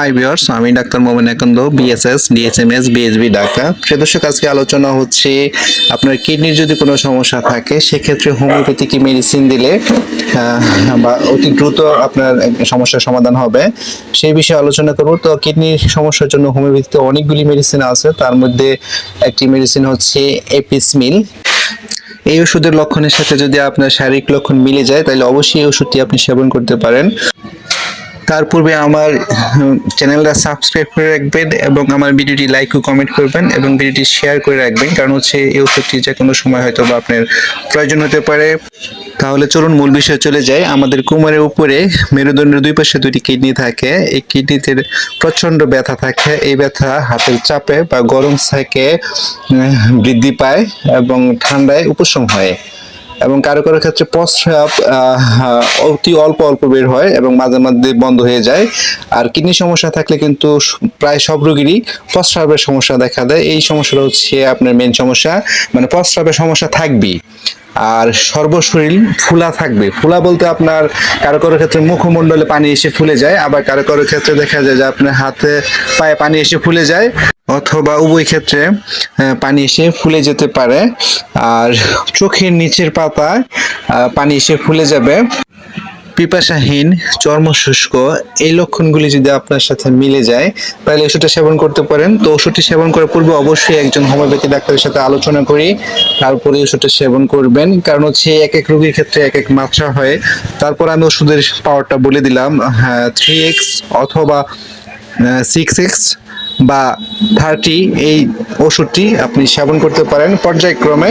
High viewers আমি doctor Momen একন্দ BSS DSMS BSB Dhaka দর্শক, আজকে আলোচনা হচ্ছে আপনার কিডনির যদি কোনো সমস্যা থাকে, সেক্ষেত্রে হোমিওপ্যাথিক মেডিসিন দিলে বা অতি দ্রুত আপনার সমস্যার সমাধান হবে? সেই বিষয়ে আলোচনা করব। তো কিডনির সমস্যার জন্য হোমিওপ্যাথিতে অনেকগুলি মেডিসিন আছে। তার মধ্যে একটি মেডিসিন হচ্ছে এপিসমিল। এই ওষুধের লক্ষণের সাথে যদি আপনার শারীরিক লক্ষণ মিলে যায়, তাহলে অবশ্যই এই ওষুধটি আপনি সেবন করতে পারেন। তার পূর্বে আমার চ্যানেলটা সাবস্ক্রাইব করে রাখবেন এবং আমার ভিডিওটি লাইক ও কমেন্ট করবেন এবং ভিডিওটি শেয়ার করে রাখবেন। কারণ হচ্ছে এই ওষুধটি যে কোনো সময় হয়তো বা আপনার প্রয়োজন হতে পারে। তাহলে চলুন মূল বিষয়ে চলে যাই। আমাদের কোমরের উপরে মেরুদণ্ডের দুই পাশে দুটি কিডনি থাকে। এই কিডনিতে প্রচণ্ড ব্যথা থাকে। এই ব্যথা হাতের চাপে বা গরম থেকে বৃদ্ধি পায় এবং ঠান্ডায় উপশম হয়। এবং কারও কারও ক্ষেত্রে প্রস্রাব অতি অল্প অল্প বের হয় এবং মাঝে মধ্যে বন্ধ হয়ে যায়। আর কিডনি সমস্যা থাকলে কিন্তু প্রায় সব রোগীরই প্রস্রাবের সমস্যা দেখা দেয়। এই সমস্যাটা হচ্ছে আপনার মেন সমস্যা। মানে প্রস্রাবের সমস্যা থাকবেই। আর সর্বশরীর ফুলা থাকবে। ফুলা বলতে আপনার কারও কারও ক্ষেত্রে মুখমণ্ডলে পানি এসে ফুলে যায়। আবার কারও কারও ক্ষেত্রে দেখা যায় যে আপনার হাতে পায়ে পানি এসে ফুলে যায়। অথবা উভয় ক্ষেত্রে পানি এসে ফুলে যেতে পারে। আর চোখের নিচের পাতায় পানি এসে ফুলে যাবে। পিপাসাহীন চর্ম শুষ্ক এই লক্ষণগুলি যদি আপনার সাথে মিলে যায়, তাহলে ওষুধটা সেবন করতে পারেন। তো ওষুধটি সেবন করার পূর্বে অবশ্যই একজন হোমিওপ্যাথি ডাক্তারের সাথে আলোচনা করি। তারপরে ওষুধটা সেবন করবেন। কারণ হচ্ছে এক এক রোগীর ক্ষেত্রে এক এক মাত্রা হয়। তারপর আমি ওষুধের পাওয়ারটা বলে দিলাম হ্যাঁ থ্রি এক্স অথবা সিক্স এক্স বা থার্টি এই ওষুধটি আপনি সেবন করতে পারেন। পর্যায়ক্রমে